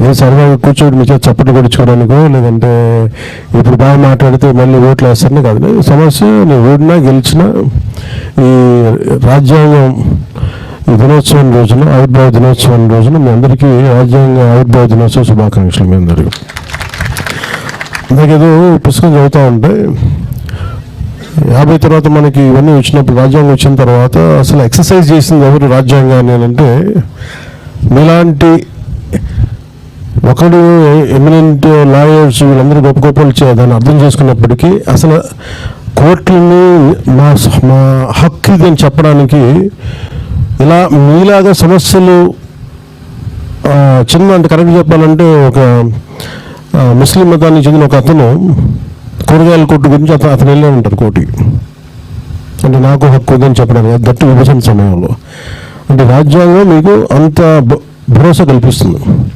ఏ సరదాగా కూర్చోటి మీ చప్పట్లు కొడుచుకోవడానికో లేదంటే ఇప్పుడు బాగా మాట్లాడితే మళ్ళీ ఓట్లు వేస్తారని కాదు. సమస్య నేను ఓడినా గెలిచినా ఈ రాజ్యాంగం ఈ దినోత్సవం రోజున ఆవిర్భావ దినోత్సవం రోజున మీ అందరికీ రాజ్యాంగ ఆవిర్భావ దినోత్సవ శుభాకాంక్షలు మీ అందరికీ. ఇందాకేదో పుస్తకం చదువుతూ ఉంటే యాభై తర్వాత మనకి ఇవన్నీ వచ్చినప్పుడు రాజ్యాంగం వచ్చిన తర్వాత అసలు ఎక్సర్సైజ్ చేసింది ఎవరు రాజ్యాంగాన్ని అంటే మీలాంటి ఒకడు ఎమినెంట్ లాయర్స్ వీళ్ళందరూ గొప్ప గొప్పలు దాన్ని అర్థం చేసుకున్నప్పటికీ అసలు కోర్టులని మా మా హక్కు ఇది అని చెప్పడానికి ఇలా మీలాగా సమస్యలు చిన్న అంటే కరెక్ట్ చెప్పాలంటే ఒక ముస్లిం మతానికి చెందిన ఒక అతను కూరగాయల కొట్టు గురించి అతను అతను వెళ్ళే ఉంటారు కోర్టుకి. అంటే నాకు హక్కు ఉందని చెప్పడానికి దట్టు విభజన సమయంలో. అంటే రాజ్యాంగం మీకు అంత భ- భరోసా కల్పిస్తుంది.